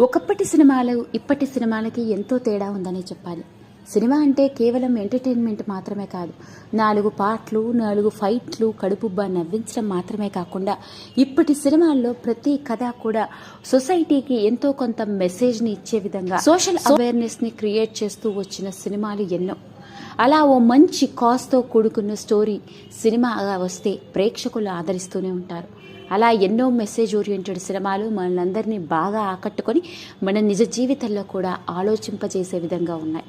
ఒకప్పటి సినిమాలు ఇప్పటి సినిమాలకి ఎంతో తేడా ఉందనే చెప్పాలి. సినిమా అంటే కేవలం ఎంటర్టైన్మెంట్ మాత్రమే కాదు నాలుగు పాటలు నాలుగు ఫైట్లు కడుపుబ్బా నవ్వించడం మాత్రమే కాకుండా ఇప్పటి సినిమాల్లో ప్రతి కథ కూడా సొసైటీకి ఎంతో కొంత మెసేజ్ని ఇచ్చే విధంగా సోషల్ అవేర్నెస్ని క్రియేట్ చేస్తూ వచ్చిన సినిమాలు ఎన్నో. అలా ఓ మంచి కాస్తో కూడుకున్న స్టోరీ సినిమాగా వస్తే ప్రేక్షకులు ఆదరిస్తూనే ఉంటారు. అలా ఎన్నో మెసేజ్ ఓరియంటెడ్ సినిమాలు మనలందరినీ బాగా ఆకట్టుకొని మన నిజ జీవితంలో కూడా ఆలోచింపజేసే విధంగా ఉన్నాయి.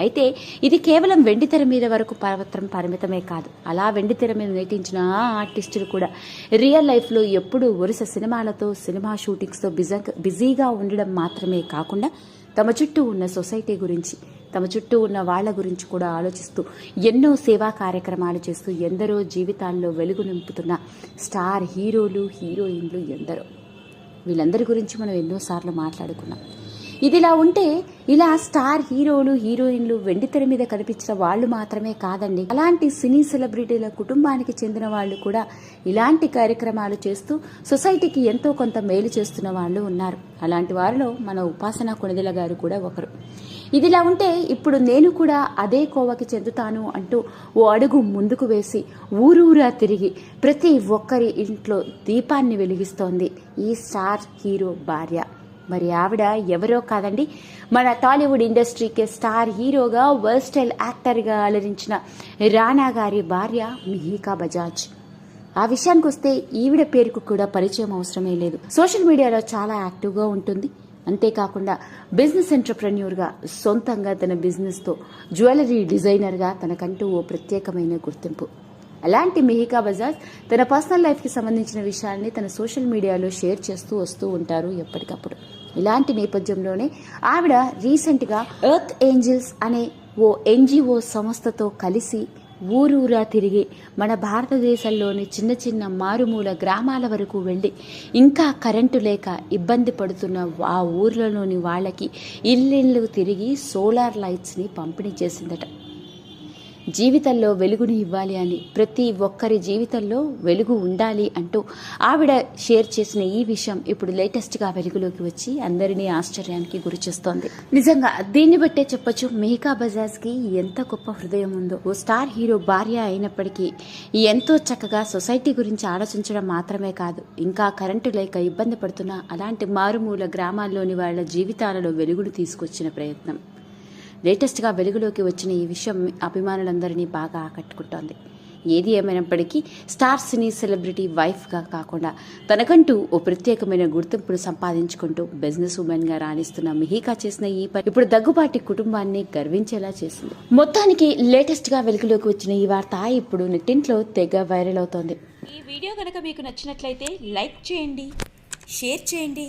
అయితే ఇది కేవలం వెండితెర మీద వరకు పర్వత్రం పరిమితమే కాదు. అలా వెండితెర మీద నటించిన ఆర్టిస్టులు కూడా రియల్ లైఫ్లో ఎప్పుడూ వరుస సినిమాలతో సినిమా షూటింగ్స్తో బిజీగా ఉండడం మాత్రమే కాకుండా తమ చుట్టూ ఉన్న సొసైటీ గురించి తమ చుట్టూ ఉన్న వాళ్ళ గురించి కూడా ఆలోచిస్తూ ఎన్నో సేవా కార్యక్రమాలు చేస్తూ ఎందరో జీవితాల్లో వెలుగు నింపుతున్న స్టార్ హీరోలు హీరోయిన్లు ఎందరో. వీళ్ళందరి గురించి మనం ఎన్నోసార్లు మాట్లాడుకున్నాం. ఇదిలా ఉంటే ఇలా స్టార్ హీరోలు హీరోయిన్లు వెండితెర మీద కనిపించిన వాళ్ళు మాత్రమే కాదండి. అలాంటి సినీ సెలబ్రిటీల కుటుంబానికి చెందిన వాళ్ళు కూడా ఇలాంటి కార్యక్రమాలు చేస్తూ సొసైటీకి ఎంతో కొంత మేలు చేస్తున్న వాళ్ళు ఉన్నారు. అలాంటి వారిలో మన ఉపాసన కొణిదెల గారు కూడా ఒకరు. ఇదిలా ఉంటే ఇప్పుడు నేను కూడా అదే కోవకి చెందుతాను అంటూ ఓ అడుగు ముందుకు వేసి ఊరూరా తిరిగి ప్రతి ఒక్కరి ఇంట్లో దీపాన్ని వెలిగిస్తోంది ఈ స్టార్ హీరో భార్య. మరి ఆవిడ ఎవరో కాదండి. మన టాలీవుడ్ ఇండస్ట్రీకి స్టార్ హీరోగా వర్స్టైల్ యాక్టర్గా అలరించిన రానా గారి భార్య మిహికా బజాజ్. ఆ విషయానికి వస్తే ఈవిడ పేరుకు కూడా పరిచయం అవసరమే లేదు. సోషల్ మీడియాలో చాలా యాక్టివ్గా ఉంటుంది. అంతేకాకుండా బిజినెస్ ఎంటర్ప్రెన్యూర్గా సొంతంగా తన బిజినెస్తో జ్యువెలరీ డిజైనర్గా తనకంటూ ఓ ప్రత్యేకమైన గుర్తింపు. అలాంటి మిహికా బజాజ్ తన పర్సనల్ లైఫ్కి సంబంధించిన విషయాల్ని తన సోషల్ మీడియాలో షేర్ చేస్తూ వస్తూ ఉంటారు ఎప్పటికప్పుడు. ఇలాంటి నేపథ్యంలోనే ఆవిడ రీసెంట్గా ఎర్త్ ఏంజిల్స్ అనే ఓ ఎన్జిఓ సంస్థతో కలిసి ఊరూరా తిరిగి మన భారతదేశంలోని చిన్న చిన్న మారుమూల గ్రామాల వరకు వెళ్ళి ఇంకా కరెంటు లేక ఇబ్బంది పడుతున్న ఆ ఊర్లలోని వాళ్ళకి ఇల్లు తిరిగి సోలార్ లైట్స్ని పంపిణీ చేసిందట. జీవితంలో వెలుగుని ఇవ్వాలి అని ప్రతి ఒక్కరి జీవితంలో వెలుగు ఉండాలి అంటూ ఆవిడ షేర్ చేసిన ఈ విషయం ఇప్పుడు లేటెస్ట్గా వెలుగులోకి వచ్చి అందరినీ ఆశ్చర్యానికి గురి చేస్తోంది. నిజంగా దీన్ని బట్టే చెప్పొచ్చు మేకా బజాజ్కి ఎంత గొప్ప హృదయం ఉందో. ఓ స్టార్ హీరో భార్య అయినప్పటికీ ఎంతో చక్కగా సొసైటీ గురించి ఆలోచించడం మాత్రమే కాదు ఇంకా కరెంటు లేక ఇబ్బంది పడుతున్న అలాంటి మారుమూల గ్రామాల్లోని వాళ్ళ జీవితాలలో వెలుగును తీసుకొచ్చిన ప్రయత్నం. లేటెస్ట్గా వెలుగులోకి వచ్చిన ఈ విషయం అభిమానులందరినీ బాగా ఆకట్టుకుంటోంది. ఏది ఏమైనప్పటికీ స్టార్ సినీ సెలబ్రిటీ వైఫ్గా కాకుండా తనకంటూ ఓ ప్రత్యేకమైన గుర్తింపును సంపాదించుకుంటూ బిజినెస్ ఉమెన్గా రాణిస్తున్న మిహికా చేసిన ఈ పని ఇప్పుడు దగ్గుబాటి కుటుంబాన్ని గర్వించేలా చేసింది. మొత్తానికి లేటెస్ట్గా వెలుగులోకి వచ్చిన ఈ వార్త ఇప్పుడు నెట్టింట్లో తెగ వైరల్ అవుతోంది. ఈ వీడియో కనుక మీకు నచ్చినట్లయితే లైక్ చేయండి షేర్ చేయండి.